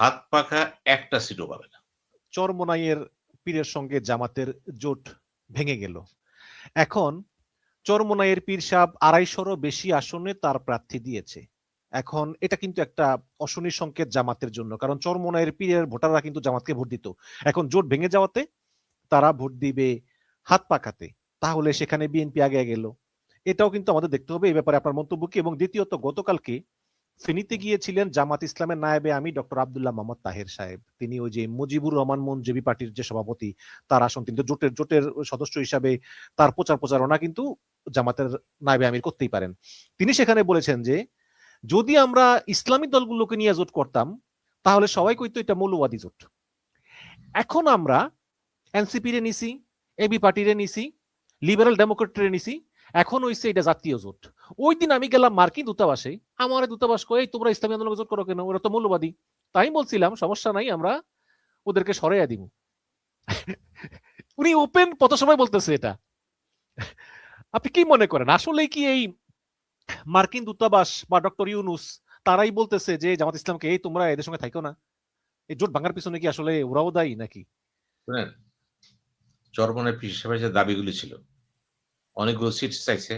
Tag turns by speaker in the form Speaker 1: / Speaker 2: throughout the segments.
Speaker 1: হাত পাখা একটা সিটও পাবে না।
Speaker 2: চরমোনাইয়ের পীরের সঙ্গে জামাতের জোট ভেঙে গেল। এখন চরমোনাইয়ের পীর সাহেব আড়াইশোরও বেশি আসনে তার প্রার্থী দিয়েছে। এখন এটা কিন্তু একটা অশনির সংকেত জামাতের জন্য, কারণ চরমোনাইয়ের পীরের ভোটাররা কিন্তু জামাতকে ভোট দিত। এখন জোট ভেঙে যাওয়াতে তারা ভোট দিবে হাত পাকাতে তাহলে সেখানে বিএনপি আগে গেল। এটাও কিন্তু আমাদের দেখতে হবে, এই ব্যাপারে আপনার মন্তব্য কি? এবং দ্বিতীয়ত, গতকালকে ফেনীতে গিয়েছিলেন জামাত ইসলামের নায়েবে আমি ডক্টর আব্দুল্লাহ মোহাম্মদ তাহের সাহেব। তিনি ওই যে মুজিবুর রহমান মন জেবি পার্টির যে সভাপতি, তার আসন কিন্তু জোটের জোটের সদস্য হিসাবে তার প্রচার প্রচারণা কিন্তু জামাতের নায়েবে আমির করতেই পারেন। তিনি সেখানে বলেছেন যে, যদি আমরা ইসলামী দলগুলোকে নিয়ে জোট করতাম, তাহলে সবাই কইতো এটা মৌলবাদী জোট। এখন আমরা এনসিপি রে নিছি, এবি পার্টিরে নিছি, লিবারেল ডেমোক্রেটরে নিছি, এখন হইছে এটা জাতীয় জোট। ওই দিন আমি গেলাম মার্কিন দূতাবাসে। আমার দূতাবাস কয়ে তোমরা ইসলামী আন্দোলন করো কেন? ওরা তো মৌলবাদী। তাই বলছিলাম, সমস্যা নাই, আমরা ওদেরকে সরাইয়া দিব। উনি ওপেন কত সময় বলতেছে এটা? আপনি কি মনে করেন? আসলে কি এই মার্কিন দূতাবাস বা ডক্টর ইউনুস, তারাই বলতেছে যে জামাত ইসলামকে, এই, তোমরা এদের সঙ্গে থাকো না? এই জোট ভাঙার পিছনে কি আসলে ওরাও দায়ী নাকি?
Speaker 1: চরমনের হিসেবে দাবিগুলি ছিল, অনেকগুলো সিট চাইছে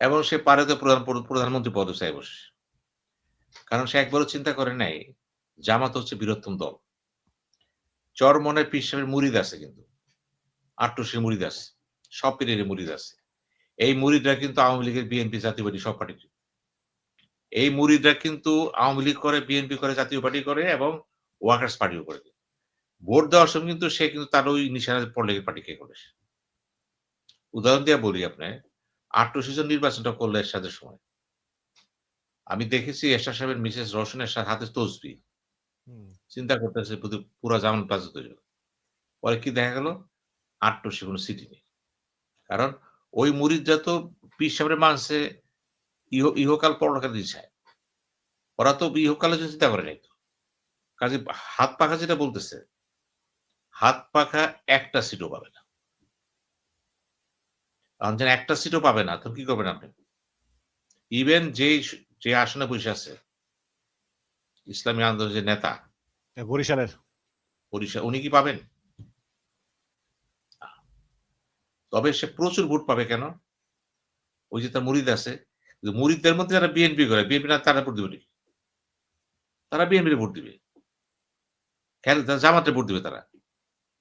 Speaker 1: এবং সে পারে তো প্রধান প্রধানমন্ত্রী পদে চাই বসে। কারণ সে একবারও চিন্তা করে নাই, জামাত হচ্ছে বৃহত্তম দল। চরমনের পিস হিসেবে মুরিদ আছে কিন্তু। আটটুসির মুরিদ আছে, সব পীরের মুরিদ আছে। এই মুরিদরা কিন্তু আওয়ামী লীগের বিএনপি জাতীয় পার্টি সব পার্টি এই মুরিদরা কিন্তু আওয়ামী লীগ করে, বিএনপি করে, জাতীয় পার্টি করে এবং ওয়ার্কার্স পার্টিও করে। ভোট দেওয়ার সময় কিন্তু সে কিন্তু তার ওই নিশানা পড়লে পার্টিকে করে উদাহরণ দিয়ে বলি আপনি আটটো সিজন নির্বাচনটা করলে এরশাদের সময়। আমি দেখেছি এরশাদ সাহেবের মিসেস রোশনের সাথে হাতে তসবি। চিন্তা করতেছে পুরো জামান প্লাজা তৈরি পরে কি দেখা গেল? আটটো সে কোনো সিটি নেই। কারণ ওই মুরিদরা তো পীর সাহেবের মানছে ইহ ইহকাল পরকাল দিচ্ছে। ওরা তো ইহকালে চিন্তা করে নাই তো। কাজে হাত পাখা যেটা বলতেছে হাত পাখা একটা সিটও পাবে না। যেন একটা সিটও পাবে না তো কি করবেন আপনি? ইভেন যে যে আসনে বসে আছে ইসলামী আন্দোলনের যে নেতা
Speaker 2: বরিশালের।
Speaker 1: বরিশাল উনি কি পাবেন? তবে সে প্রচুর ভোট পাবে কেন? ওই যে তার মুরিদ আছে মুরিদদের মধ্যে যারা বিএনপি করে বিএনপি না তারা ভোট দিবে তারা বিএনপি ভোট দিবে। কেন? জামাতে ভোট দিবে তারা।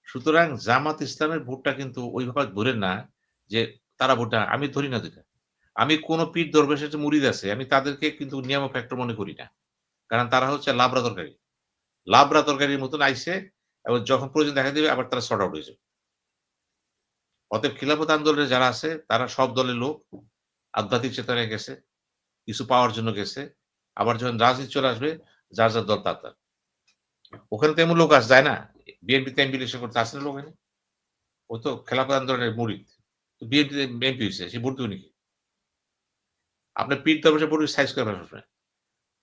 Speaker 1: সুতরাং জামাত ইসলামের ভোটটা কিন্তু ওইভাবে ধরে না যে তারা ভোটটা আমি ধরি না দুটা আমি কোন পীর দরবেশের মুরিদ আছে আমি তাদেরকে কিন্তু নিয়ম ফ্যাক্টর মনে করি না। কারণ তারা হচ্ছে লাভরা তরকারি। লাভরা তরকারির মতন আইসে এবং যখন প্রয়োজন দেখা দেবে, আবার তারা শর্ট আউট হয়ে যাবে। অতএব খিলাফত আন্দোলনে যারা আছে, তারা সব দলের লোক আধ্যাত্মিক চেতনায় গেছে, কিছু পাওয়ার জন্য গেছে। আবার যখন রাজনীতি চলে আসবে, যার যার দল, তার ওখানে তো এমন লোক আস যায় না? বিএনপি তে এমপি ইলেকশন করতে আসে না লোক ও তো খেলাফত আন্দোলনের মুরিদ বিএনপি এমপি হয়েছে সে ভোট দেবে আপনার পীর তরফে ভোট সাইজ করে সবসময়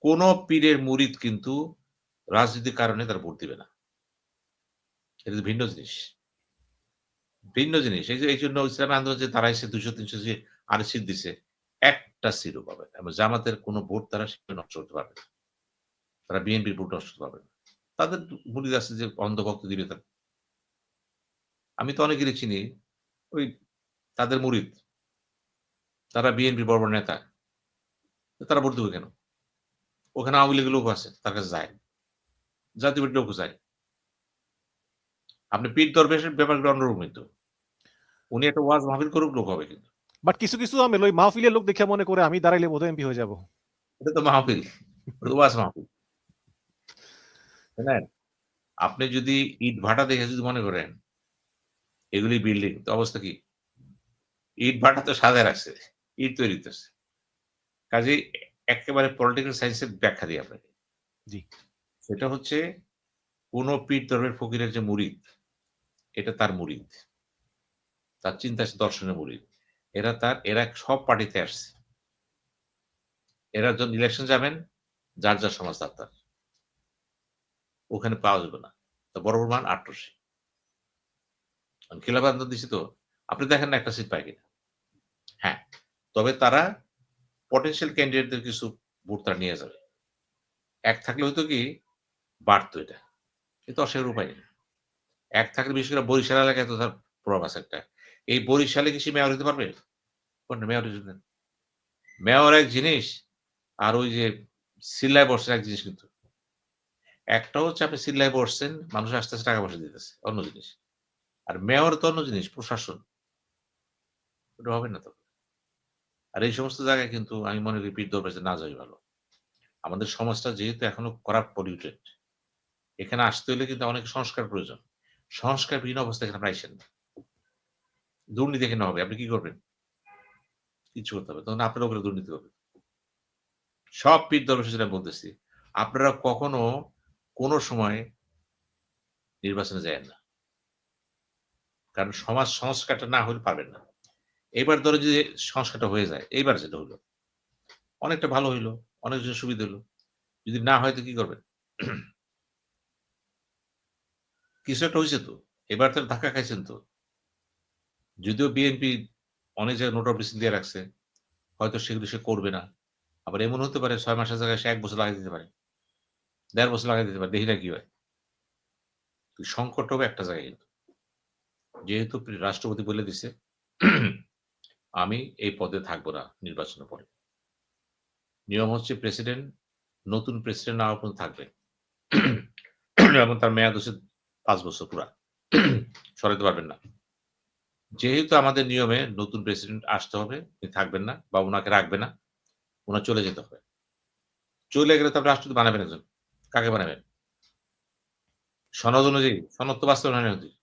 Speaker 1: কোন পীরের মুরিদ কিন্তু রাজনীতির কারণে তার ভোট দিবে না। এটা ভিন্ন জিনিস। ভিন্ন জিনিস। এই যে, এই জন্য ইসলাম আন্দোলন যে তারা এসে দুশো তিনশো যে আর সিট দিছে, একটা সিটও পাবে এবং জামাতের কোনো ভোট তারা সেটা নষ্ট করতে পারবে না। তারা বিএনপির ভোট নষ্ট করতে পারবে না। তাদের মুরিদ আছে যে অন্ধভক্ত দিবে তার আমি তো অনেকেরই চিনি। ওই তাদের মুরিদ তারা বিএনপি বড় বড় নেতা। তারা ভোট দেবে কেন? ওখানে আওয়ামী লীগের লোক আছে তার কাছে যায়। জাতীয় লোক যায়। আপনি পীর দরবেশের ব্যাপারগুলো অন্যরকম কিন্তু। উনি একটা ওয়াজ মাহফিল করুক লোক হবে কিন্তু।
Speaker 2: বাট কিছু কিছু আমি ওই মাহফিলের লোক দেখে মনে করে আমি দাঁড়াইলে বোধহয় এমপি হয়ে যাব।
Speaker 1: এটা তো মাহফিল ওয়াজ মাহফিল। আপনি যদি ইট ভাটা দেখে যদি মনে করেন এগুলি বিল্ডিং তো অবস্থা কি? ইট ভাটা তো সাজায় রাখছে ইট তৈরি করছে কাজে একেবারে পলিটিক্যাল সায়েন্সের ব্যাখ্যা দিই আপনাকে। সেটা হচ্ছে কোন পীর ধর্মের ফকিরের যে মুরিদ এটা তার মুরিদ। তার চিন্তা দর্শনের মুরিদ। এরা তার এরা সব পার্টিতে আসছে। এরা যখন ইলেকশন যাবেন যার যার সমাজ তার ওখানে পাওয়া যাবে না। তা বড় বড় মান আটশো খিলাফ আন্দোলন দিচ্ছি তো। আপনি দেখেন না একটা সিট পায় কিনা। হ্যাঁ তবে তারা পটেন্সিয়াল ক্যান্ডিডেটদের কিছু ভোট তারা নিয়ে যাবে। এক থাকলে হয়তো কি বাড়তো এটা। কিন্তু অস্বীকার উপায় নেই। এক থাকলে বিশেষ করে বরিশাল এলাকায় তো তার প্রভাব আছে একটা। এই বরিশালে কি মেয়র হতে পারবে? মেয়র হতে মেয়র এক জিনিস আর ওই যে সিল্লায় বসছেন এক জিনিস কিন্তু। একটা হচ্ছে আপনি সিল্লায় বসছেন, মানুষ আস্তে আস্তে টাকা পয়সা দিতেছে, অন্য জিনিস। আর মেয়র তো অন্য জিনিস, প্রশাসন। ওটা হবে না তো? আর এই সমস্ত জায়গায় কিন্তু আমি মনে করি পীর দরবারে না যাই ভালো। আমাদের সমাজটা যেহেতু এখনও করাপ পলিউটেড এখানে আসতে হলে কিন্তু অনেক সংস্কার প্রয়োজন। সংস্কার বিহীন অবস্থা এখানে পাইছেন দুর্নীতি এখানে হবে, আপনি কি করবেন? কিছু করতে হবে তখন আপনার উপরে দুর্নীতি হবে। সব পীর দরবেশ যেটা বলতেছি, আপনারা কখনো কোনো সময় নির্বাচনে যায় না। কারণ সমাজ সংস্কারটা না হলে পারবেন না। এবার ধরো যে সংস্কারটা হয়ে যায়, এইবার যেটা হলো, অনেকটা ভালো হইল অনেক কিছু সুবিধা হলো, যদি না হয় তো কি করবেন? কিছু একটা হয়েছে তো, এবার তো ধাক্কা খাইছেন তো। যদিও বিএনপি অনেক জায়গায় নোট অফ দিয়ে রাখছে, হয়তো সেগুলো সে করবে না, আবার এমন হতে পারে ছয় মাসের জায়গায় সে এক বছর লাগাই দিতে পারে, দেড় বছর লাগাই দিতে পারে, দেখি না কি হয়। সংকট হবে একটা জায়গায় যেহেতু রাষ্ট্রপতি বলে দিছে আমি এই পদে থাকব না নির্বাচনের পরে। নিয়ম হচ্ছে প্রেসিডেন্ট নতুন প্রেসিডেন্ট না পর্যন্ত থাকবে। এবং তার মেয়াদ হচ্ছে পাঁচ বছর পুরা। সরাইতে পারবেন না। যেহেতু আমাদের নিয়মে নতুন প্রেসিডেন্ট আসতে হবে, তিনি থাকবেন না বা ওনাকে রাখবে না ওনার চলে যেতে হবে। চলে গেলে তারপর রাষ্ট্রপতি বানাবেন একজন। কাকে বানাবেন? সনদ অনুযায়ী, সনদ তো বাস্তবায়ন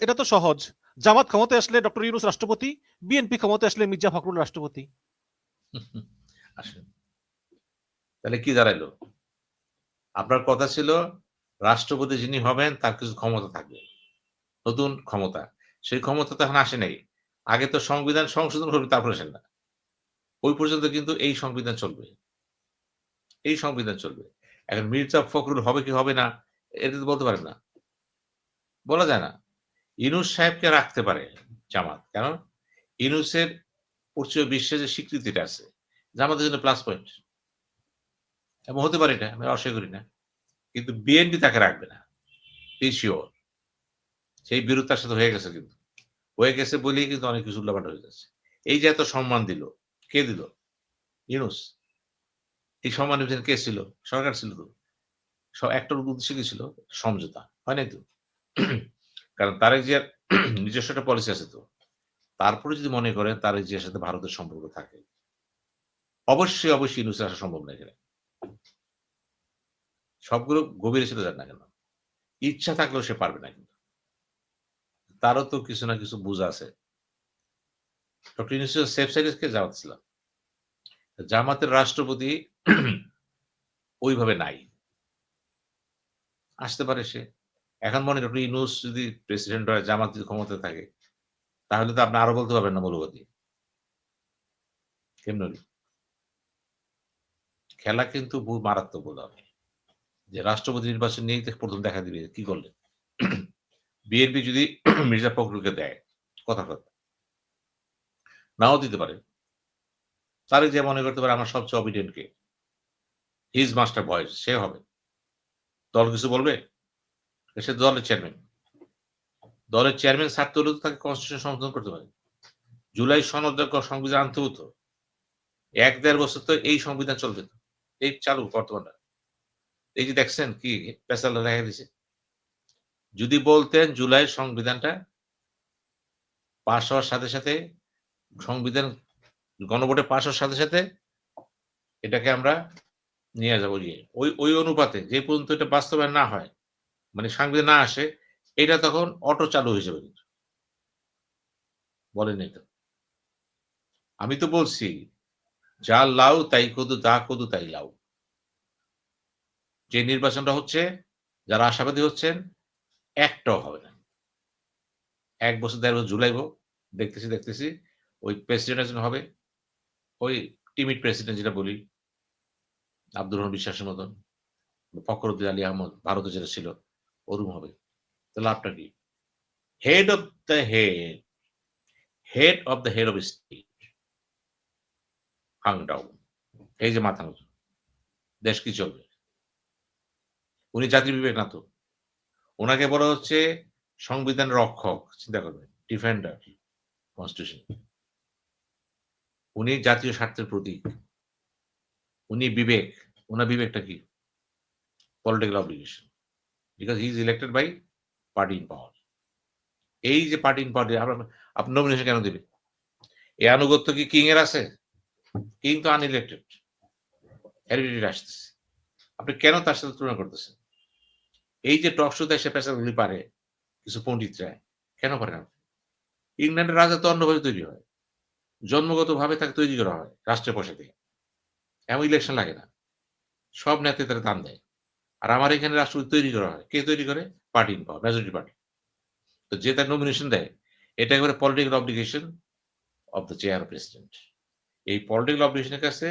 Speaker 2: এটা
Speaker 1: তো
Speaker 2: সহজ। জামাত ক্ষমতায় আসলে ডক্টর ইউনুস রাষ্ট্রপতি বিএনপি ক্ষমতায় আসলে মির্জা ফখরুল রাষ্ট্রপতি।
Speaker 1: তাহলে কি দাঁড়াইলো? আপনার কথা ছিল রাষ্ট্রপতি যিনি হবেন তার কিছু ক্ষমতা থাকবে। নতুন ক্ষমতা। সেই ক্ষমতা তো এখন আসে নাই। আগে তো সংবিধান সংশোধন করবে তারপর আসেন না। ওই পর্যন্ত কিন্তু এই সংবিধান চলবে। এই সংবিধান চলবে। এখন মির্জা ফখরুল হবে কি হবে না এটা তো বলতে পারেন না। বলা যায় না। ইনুস সাহেবকে রাখতে পারে জামাত। কেন? ইনুসের পশ্চিম বিশ্বে যে স্বীকৃতিটা আছে জামাতের জন্য প্লাস পয়েন্ট এবং হতে পারে এটা, আমি অস্বীকার করি না। কিন্তু বিএনপি তাকে রাখবে না। শিওর সেই বিরোধ সাথে হয়ে গেছে কিন্তু। হয়ে গেছে বলেই কিন্তু অনেক কিছু উল্লাপাট হয়ে যাচ্ছে। এই যে এত সম্মান দিল, কে দিল? ইউনুস এই সম্মান কে ছিল? সরকার ছিল তো। সব একটার উদ্দেশ্য কি ছিল? সমঝোতা। হয় নাই তো? কারণ তার যে নিজস্ব একটা পলিসি আছে তো। তারপরে যদি মনে করেন তার যে সাথে ভারতের সম্পর্ক থাকে, অবশ্যই অবশ্যই ইউনুসে আসা সম্ভব না এখানে। সবগুলো গভীরে ছিল যান না কেন। ইচ্ছা থাকলেও সে পারবে না কিন্তু। তারও তো কিছু না কিছু বুঝ আছে। ডক্টর ইউনুসের সেফ জামাত ছিল জামাতের রাষ্ট্রপতি ওইভাবে নাই। আসতে পারে সে। এখন মনে ডক্টর ইউনুস যদি প্রেসিডেন্ট হয়, জামাত যদি ক্ষমতায় থাকে, তাহলে তো আপনি আরও বলতে পারবেন না মৌলবাদী। কেমনি খেলা কিন্তু বহু মারাত্মক হবে যে রাষ্ট্রপতি নির্বাচন নিয়েই তো প্রথম দেখা দিবে, কি করলেন? বিএনপি যদি মির্জা ফখরুলকে দেয় কথা কথা নাও দিতে পারে। তারে যে মনে করতে পারে আমার সবচেয়ে অবিডেন্ট কে। হিজ মাস্টার ভয়েস সে হবে। দল কিছু বলবে? সে দলের চেয়ারম্যান দলের চেয়ারম্যান হলে তাকে কনস্টিটিউশন সংশোধন করতে পারে। জুলাই সনদ সংবিধান আনতে হতো এক দেড় বছর তো এই সংবিধান চলবে এই চালু বর্তমানটা। এই যে দেখছেন কি পেশাল দেখা দিছে। যদি বলতেন জুলাই সংবিধানটা পাশ হওয়ার সাথে সাথে, সংবিধান গণভোটে পাশ হওয়ার সাথে সাথে এটাকে আমরা নিয়ে যাব গিয়ে। ওই ওই অনুপাতে যে পর্যন্ত এটা বাস্তবায়ন না হয় মানে সংবিধান না আসে, এটা তখন অটো চালু হয়ে যাবে। বলেন তো আমি তো বলছি, যা লাউ তাই কদু দা কদু তাই লাউ। যে নির্বাচনটা হচ্ছে, যারা আশাবাদী হচ্ছেন, একটাও হবে না। এক বছর দেড় বছর জুলাইব দেখতেছি দেখতেছি, ওই প্রেসিডেন্ট একজন হবে, ওই টিমিট প্রেসিডেন্ট যেটা বলি, আব্দুর রহমান বিশ্বাসের মতন, ফখরুদ্দিন আলী আহমদ ভারতে যেটা ছিল ওরম হবে। লাভটা কি? Head of the head head of the head of state hang down এই যে মাথা দেশ কি চলবে? উনি জাতির বিবেক না তো। ওনাকে বলা হচ্ছে সংবিধান রক্ষক, চিন্তা করবেন ডিফেন্ডার কনস্টিটিউশন উনি জাতীয় স্বার্থের প্রতীক। উনি বিবেক। ওনার বিবেকটা কি? Political obligation because he is elected by party in power এই যে পার্টি ইন পাওয়ার আপনি নমিনেশন কেন দেবে এই আনুগত্য কি কিং এর আছে? কিং তো আনইলেক্টেড হেরিটেড আসতেছে। আপনি কেন তার সাথে তুলনা করতেছেন? এই যে টক শোতে এসে পেশাগুলি পারে কিছু পণ্ডিতরা, কেন পারে না? ইংল্যান্ডের রাজা তো অন্যভাবে তৈরি হয়। জন্মগতভাবে তাকে তৈরি করা হয় রাষ্ট্রের পয়সা দিয়ে এমন ইলেকশন লাগে না। সব নেতা তারা দান দেয়। আর আমার এখানে রাষ্ট্রপতি তৈরি করা হয়। কে তৈরি করে? Party in power majority party তো যে তার নমিনেশন দেয়, এটা একেবারে political obligation of the chair president এই পলিটিক্যাল অব্লিগেশনের কাছে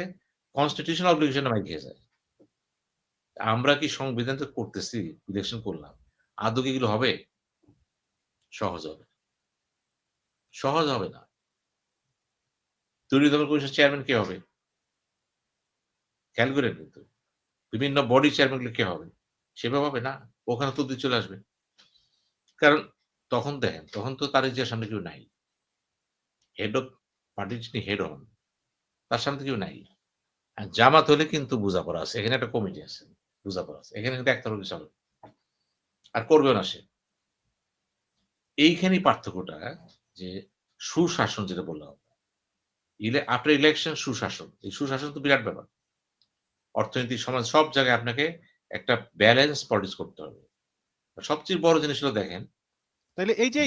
Speaker 1: কনস্টিটিউশন অব্লিগেশন মাই খেয়ে যায়। আমরা কি সংবিধান তো করতেছি ইলেকশন করলাম, আদৌ কি এগুলো হবে? সহজ হবে। সহজ হবে না। তৈরি দমন কমিশন চেয়ারম্যান কে হবে? খেয়াল করেন কিন্তু। বিভিন্ন বডি চেয়ারম্যান কে হবে? সেভাবে হবে না। ওখানে তো দিয়ে চলে আসবে। কারণ তখন দেখেন, তখন তো তার যে সামনে কেউ নাই। হেড অফ পার্টির যিনি হেড হন, তার সামনে কেউ নাই। আর জামাত হলে কিন্তু বোঝাপড়া আছে। এখানে একটা কমিটি আছে, বোঝাপড়া আছে। এখানে কিন্তু একতরফি চলে। আর করবেও না সে। এইখানেই পার্থক্যটা যে সুশাসন যেটা বললাম ইলে আফটার ইলেকশন সুশাসন। এই সুশাসন তো বিরাট ব্যাপার। অর্থনৈতিক সমাজ, সব জায়গায় আপনাকে একটা ব্যালেন্স প্রডিউস করতে হবে। সবচেয়ে বড় জিনিস হলো দেখেন
Speaker 2: তাহলে এই যে